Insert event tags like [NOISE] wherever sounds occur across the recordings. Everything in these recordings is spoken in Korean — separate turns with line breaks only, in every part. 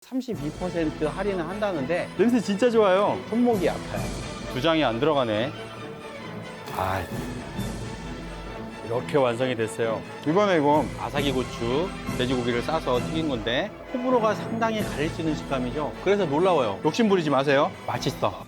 32% 할인을 한다는데 냄새 진짜 좋아요. 손목이 아파요. 두 장이 안 들어가네. 아, 이렇게 완성이 됐어요. 이번에 이거 아사기 고추, 돼지고기를 싸서 튀긴 건데 호불호가 상당히 갈릴 수 있는 식감이죠. 그래서 놀라워요. 욕심 부리지 마세요. 맛있어.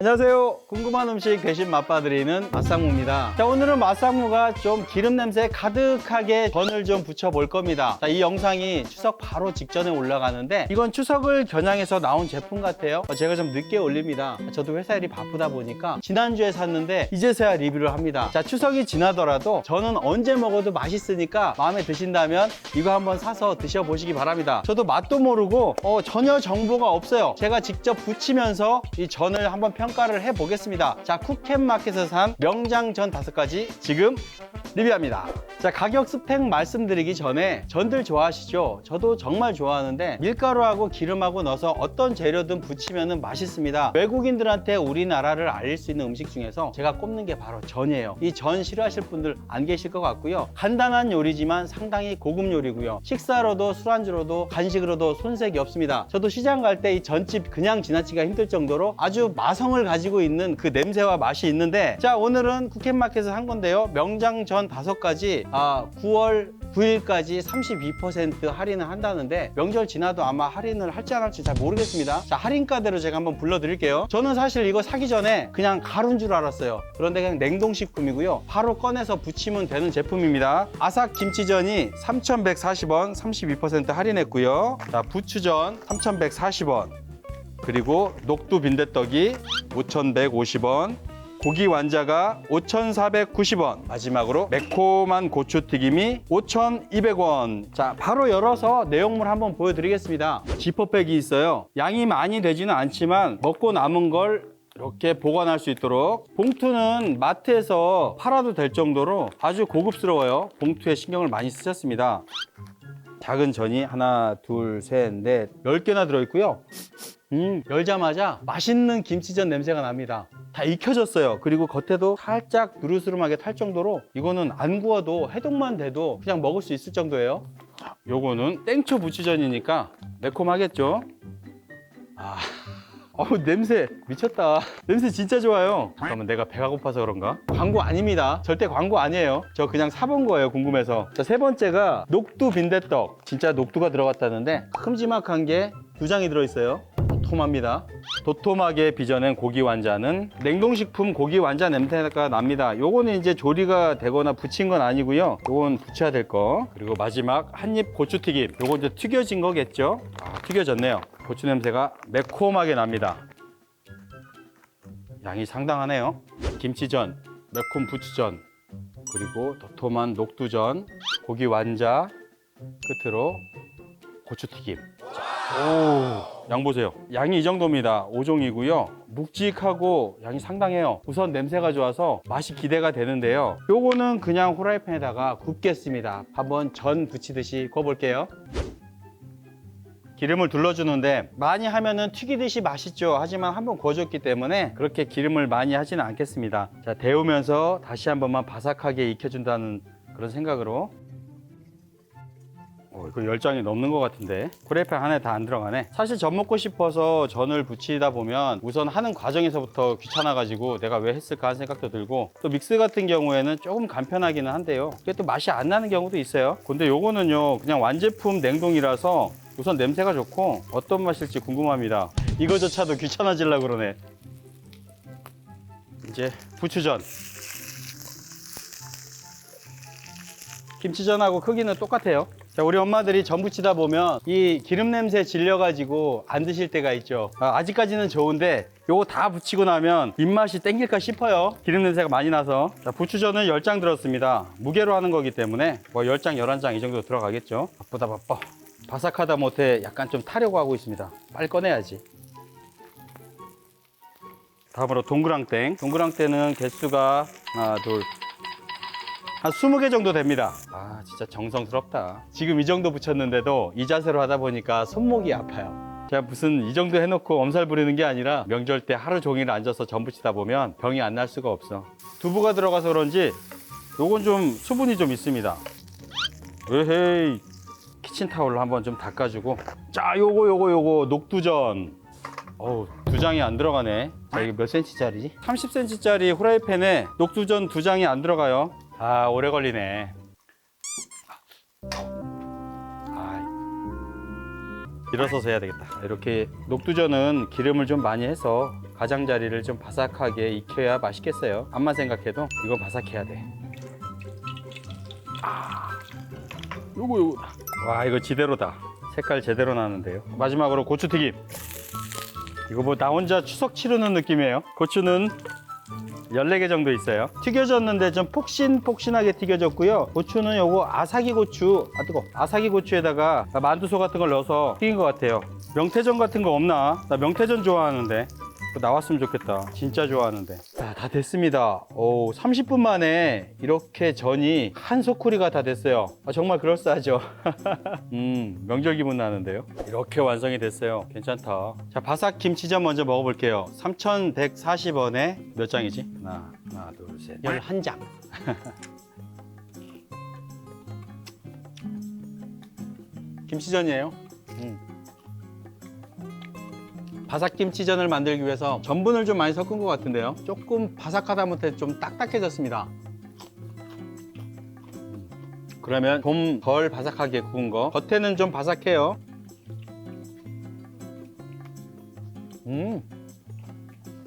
안녕하세요. 궁금한 음식 대신 맛봐드리는 맛상무입니다. 자, 오늘은 맛상무가 좀 기름 냄새 가득하게 전을 좀 붙여볼 겁니다. 자, 이 영상이 추석 바로 직전에 올라가는데 이건 추석을 겨냥해서 나온 제품 같아요. 어, 제가 좀 늦게 올립니다. 저도 회사 일이 바쁘다 보니까 지난주에 샀는데 이제서야 리뷰를 합니다. 자, 추석이 지나더라도 저는 언제 먹어도 맛있으니까 마음에 드신다면 이거 한번 사서 드셔보시기 바랍니다. 저도 맛도 모르고 어, 전혀 정보가 없어요. 제가 직접 부치면서 이 전을 한번 평 가를 해보겠습니다. 자, 쿠켓마켓에서 산 명장 전 다섯 가지 지금 리뷰합니다. 자, 가격 스펙 말씀드리기 전에 전들 좋아하시죠? 저도 정말 좋아하는데 밀가루하고 기름하고 넣어서 어떤 재료든 부치면 맛있습니다. 외국인들한테 우리나라를 알릴 수 있는 음식 중에서 제가 꼽는 게 바로 전이에요. 이 전 싫어하실 분들 안 계실 것 같고요. 간단한 요리지만 상당히 고급 요리고요. 식사로도 술안주로도 간식으로도 손색이 없습니다. 저도 시장 갈 때 이 전집 그냥 지나치기가 힘들 정도로 아주 마성을 가지고 있는 그 냄새와 맛이 있는데 자 오늘은 쿠켓마켓에서 한 건데요. 명장 전 다섯 가지 아, 9월 9일까지 32% 할인을 한다는데 명절 지나도 아마 할인을 할지 안 할지 잘 모르겠습니다. 자 할인가대로 제가 한번 불러드릴게요. 저는 사실 이거 사기 전에 그냥 가루인 줄 알았어요. 그런데 그냥 냉동식품이고요. 바로 꺼내서 부치면 되는 제품입니다. 아삭 김치전이 3,140원 32% 할인했고요. 자 부추전 3,140원 그리고 녹두 빈대떡이 5,150원 고기 완자가 5,490원. 마지막으로 매콤한 고추튀김이 5,200원. 자, 바로 열어서 내용물 한번 보여드리겠습니다. 지퍼백이 있어요. 양이 많이 되지는 않지만 먹고 남은 걸 이렇게 보관할 수 있도록 봉투는 마트에서 팔아도 될 정도로 아주 고급스러워요. 봉투에 신경을 많이 쓰셨습니다. 작은 전이 하나, 둘, 셋, 넷, 열 개나 들어있고요. 음, 열자마자 맛있는 김치전 냄새가 납니다. 다 익혀졌어요. 그리고 겉에도 살짝 누르스름하게 탈 정도로 이거는 안 구워도 해동만 돼도 그냥 먹을 수 있을 정도예요. 요거는 땡초 부추전이니까 매콤하겠죠? 아, [LAUGHS] 어우 냄새 미쳤다. 냄새 진짜 좋아요. 그러면 내가 배가 고파서 그런가? 광고 아닙니다. 절대 광고 아니에요. 저 그냥 사본 거예요. 궁금해서. 자, 세 번째가 녹두 빈대떡. 진짜 녹두가 들어갔다는데 큼지막한 게 두 장이 들어있어요. 도톰합니다. 도톰하게 빚어낸 고기 완자는 냉동식품 고기 완자 냄새가 납니다. 요거는 이제 조리가 되거나 부친 건 아니고요. 요건 부쳐야 될 거. 그리고 마지막 한입 고추튀김. 요건 이제 튀겨진 거겠죠? 아, 튀겨졌네요. 고추 냄새가 매콤하게 납니다. 양이 상당하네요. 김치전, 매콤 부추전, 그리고 도톰한 녹두전, 고기 완자, 끝으로 고추튀김. 오, 양 보세요. 양이 이 정도입니다. 5종이고요. 묵직하고 양이 상당해요. 우선 냄새가 좋아서 맛이 기대가 되는데요. 요거는 그냥 후라이팬에다가 굽겠습니다. 한번 전 부치듯이 구워볼게요. 기름을 둘러주는데 많이 하면은 튀기듯이 맛있죠. 하지만 한번 구워줬기 때문에 그렇게 기름을 많이 하지는 않겠습니다. 자, 데우면서 다시 한 번만 바삭하게 익혀준다는 그런 생각으로 어, 이거 열 장이 넘는 것 같은데. 프라이팬 안에 다 안 들어가네. 사실 전 먹고 싶어서 전을 부치다 보면 우선 하는 과정에서부터 귀찮아가지고 내가 왜 했을까 하는 생각도 들고 또 믹스 같은 경우에는 조금 간편하기는 한데요. 그게 또 맛이 안 나는 경우도 있어요. 근데 요거는요 그냥 완제품 냉동이라서 우선 냄새가 좋고 어떤 맛일지 궁금합니다. 이거조차도 귀찮아지려고 그러네. 이제 부추전. 김치전하고 크기는 똑같아요. 자, 우리 엄마들이 전 부치다 보면 이 기름 냄새 질려가지고 안 드실 때가 있죠. 아, 직까지는 좋은데 요거 다 부치고 나면 입맛이 땡길까 싶어요. 기름 냄새가 많이 나서. 자, 부추전은 10장 들었습니다. 무게로 하는 거기 때문에 뭐 10장, 11장 이 정도 들어가겠죠. 바쁘다 바빠. 바삭하다 못해 약간 좀 타려고 하고 있습니다. 빨리 꺼내야지. 다음으로 동그랑땡. 동그랑땡은 개수가 하나, 둘, 한 20개 정도 됩니다. 아, 진짜 정성스럽다. 지금 이 정도 붙였는데도 이 자세로 하다 보니까 손목이 아파요. 제가 무슨 이 정도 해놓고 엄살 부리는 게 아니라 명절 때 하루 종일 앉아서 전 부치다 보면 병이 안 날 수가 없어. 두부가 들어가서 그런지 요건 좀 수분이 좀 있습니다. 에헤이. 키친타올로 한번 좀 닦아주고 자 요거 요거 요거 녹두전 어우 두 장이 안 들어가네 자 이게 몇 센치짜리지? 30cm짜리 후라이팬에 녹두전 두 장이 안 들어가요 아 오래 걸리네 아 일어서서 해야 되겠다 이렇게 녹두전은 기름을 좀 많이 해서 가장자리를 좀 바삭하게 익혀야 맛있겠어요 암만 생각해도 이건 바삭해야 돼 요거 요거다. 와 이거 지대로다. 색깔 제대로 나는데요. 마지막으로 고추튀김. 이거 뭐 나 혼자 추석 치르는 느낌이에요. 고추는 14개 정도 있어요. 튀겨졌는데 좀 폭신폭신하게 튀겨졌고요. 고추는 요거 아사기 고추, 아 뜨거. 아사기 고추에다가 만두소 같은 걸 넣어서 튀긴 것 같아요. 명태전 같은 거 없나? 나 명태전 좋아하는데. 그거 나왔으면 좋겠다. 진짜 좋아하는데. 자, 다 됐습니다. 오, 30분 만에 이렇게 전이 한 소쿠리가 다 됐어요. 아, 정말 그럴싸하죠. [LAUGHS] 음, 명절 기분 나는데요. 이렇게 완성이 됐어요. 괜찮다. 자, 바삭 김치전 먼저 먹어볼게요. 3,140원에 몇 장이지? 하나, 하나, 둘, 셋. 11장. [LAUGHS] 김치전이에요. 바삭 김치전을 만들기 위해서 전분을 좀 많이 섞은 것 같은데요. 조금 바삭하다 못해 좀 딱딱해졌습니다. 그러면 좀 덜 바삭하게 구운 거. 겉에는 좀 바삭해요. 음.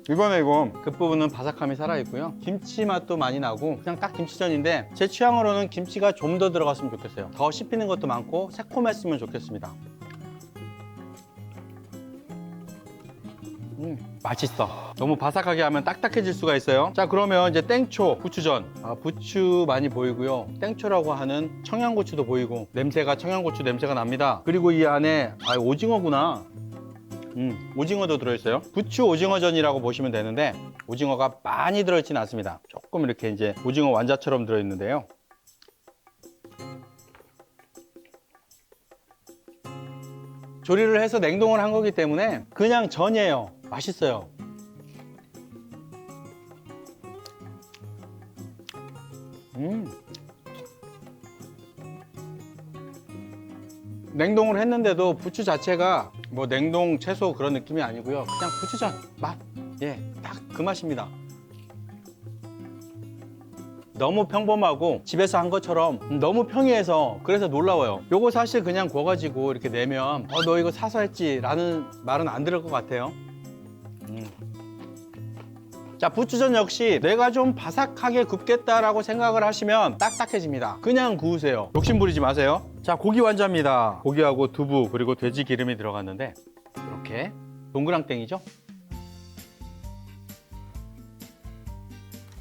이번에 이거 끝부분은 바삭함이 살아있고요. 김치 맛도 많이 나고 그냥 딱 김치전인데 제 취향으로는 김치가 좀 더 들어갔으면 좋겠어요. 더 씹히는 것도 많고 새콤했으면 좋겠습니다. 맛있어. 너무 바삭하게 하면 딱딱해질 수가 있어요. 자, 그러면 이제 땡초, 부추전. 아, 부추 많이 보이고요. 땡초라고 하는 청양고추도 보이고, 냄새가 청양고추 냄새가 납니다. 그리고 이 안에, 아, 오징어구나. 음, 오징어도 들어있어요. 부추 오징어전이라고 보시면 되는데, 오징어가 많이 들어있지는 않습니다. 조금 이렇게 이제 오징어 완자처럼 들어있는데요. 조리를 해서 냉동을 한 거기 때문에 그냥 전이에요. 맛있어요. 음. 냉동을 했는데도 부추 자체가 뭐 냉동 채소 그런 느낌이 아니고요. 그냥 부추전 맛. 예, 딱 그 맛입니다. 너무 평범하고 집에서 한 것처럼 너무 평이해서 그래서 놀라워요. 요거 사실 그냥 구워가지고 이렇게 내면 어, 너 이거 사서 했지 라는 말은 안 들을 것 같아요. 음. 자, 부추전 역시 내가 좀 바삭하게 굽겠다라고 생각을 하시면 딱딱해집니다. 그냥 구우세요. 욕심 부리지 마세요. 자, 고기 완자입니다. 고기하고 두부 그리고 돼지 기름이 들어갔는데 이렇게 동그랑땡이죠?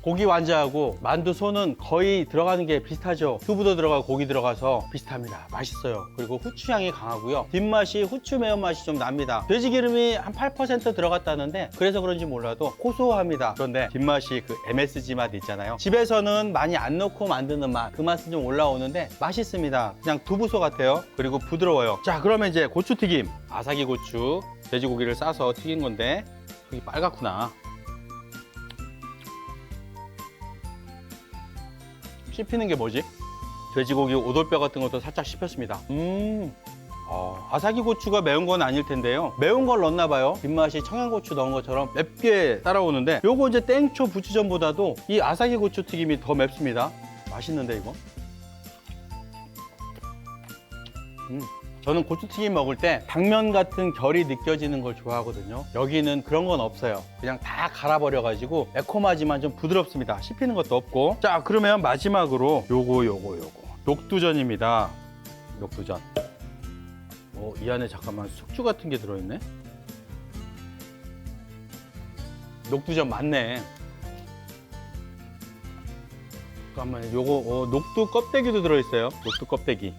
고기 완자하고 만두 소는 거의 들어가는 게 비슷하죠. 두부도 들어가고 고기 들어가서 비슷합니다. 맛있어요. 그리고 후추 향이 강하고요. 뒷맛이 후추 매운맛이 좀 납니다. 돼지 기름이 한 8% 들어갔다는데 그래서 그런지 몰라도 고소합니다. 그런데 뒷맛이 그 MSG 맛 있잖아요. 집에서는 많이 안 넣고 만드는 맛, 그 맛은 좀 올라오는데 맛있습니다. 그냥 두부소 같아요. 그리고 부드러워요. 자, 그러면 이제 고추 튀김. 아사기 고추, 돼지고기를 싸서 튀긴 건데 여기 빨갛구나. 씹히는 게 뭐지? 돼지고기 오돌뼈 같은 것도 살짝 씹혔습니다. 음. 어, 아사기 고추가 매운 건 아닐 텐데요. 매운 걸 넣었나 봐요. 뒷맛이 청양고추 넣은 것처럼 맵게 따라오는데 요거 이제 땡초 부추전보다도 이 아사기 고추 튀김이 더 맵습니다. 맛있는데 이거? 음. 저는 고추튀김 먹을 때 당면 같은 결이 느껴지는 걸 좋아하거든요. 여기는 그런 건 없어요. 그냥 다 갈아버려가지고 매콤하지만 좀 부드럽습니다. 씹히는 것도 없고. 자, 그러면 마지막으로 요거, 요거, 요거. 녹두전입니다. 녹두전. 어, 이 안에 잠깐만 숙주 같은 게 들어있네? 녹두전 맞네. 잠깐만, 요거, 어, 녹두 껍데기도 들어있어요. 녹두 껍데기.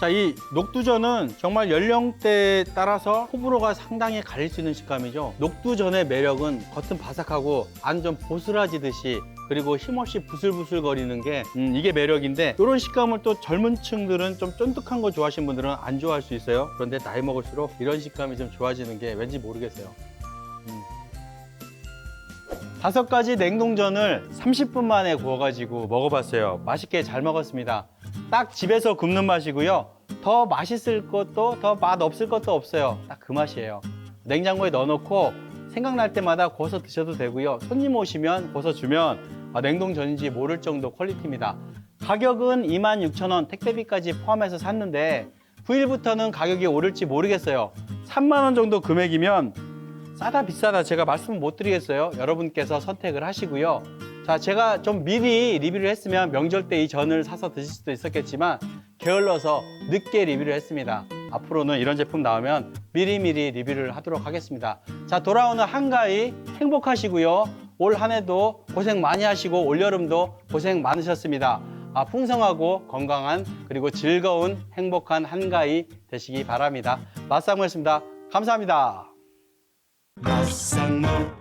자, 이 녹두전은 정말 연령대에 따라서 호불호가 상당히 갈릴 수 있는 식감이죠. 녹두전의 매력은 겉은 바삭하고 안 좀 보스라지듯이 그리고 힘없이 부슬부슬 거리는 게 음, 이게 매력인데 이런 식감을 또 젊은 층들은 좀 쫀득한 거 좋아하시는 분들은 안 좋아할 수 있어요. 그런데 나이 먹을수록 이런 식감이 좀 좋아지는 게 왠지 모르겠어요. 음. 다섯 가지 냉동전을 30분 만에 구워가지고 먹어봤어요. 맛있게 잘 먹었습니다. 딱 집에서 굽는 맛이고요. 더 맛있을 것도 더 맛 없을 것도 없어요. 딱 그 맛이에요. 냉장고에 넣어놓고 생각날 때마다 구워서 드셔도 되고요. 손님 오시면 구워서 주면 아, 냉동 전인지 모를 정도 퀄리티입니다. 가격은 26,000원 택배비까지 포함해서 샀는데 9일부터는 가격이 오를지 모르겠어요. 3만 원 정도 금액이면 싸다 비싸다 제가 말씀 못 드리겠어요. 여러분께서 선택을 하시고요. 자, 제가 좀 미리 리뷰를 했으면 명절 때 이 전을 사서 드실 수도 있었겠지만 게을러서 늦게 리뷰를 했습니다. 앞으로는 이런 제품 나오면 미리미리 리뷰를 하도록 하겠습니다. 자, 돌아오는 한가위 행복하시고요. 올 한 해도 고생 많이 하시고 올여름도 고생 많으셨습니다. 아, 풍성하고 건강한 그리고 즐거운 행복한 한가위 되시기 바랍니다. 맛상무였습니다. 감사합니다.
맛상무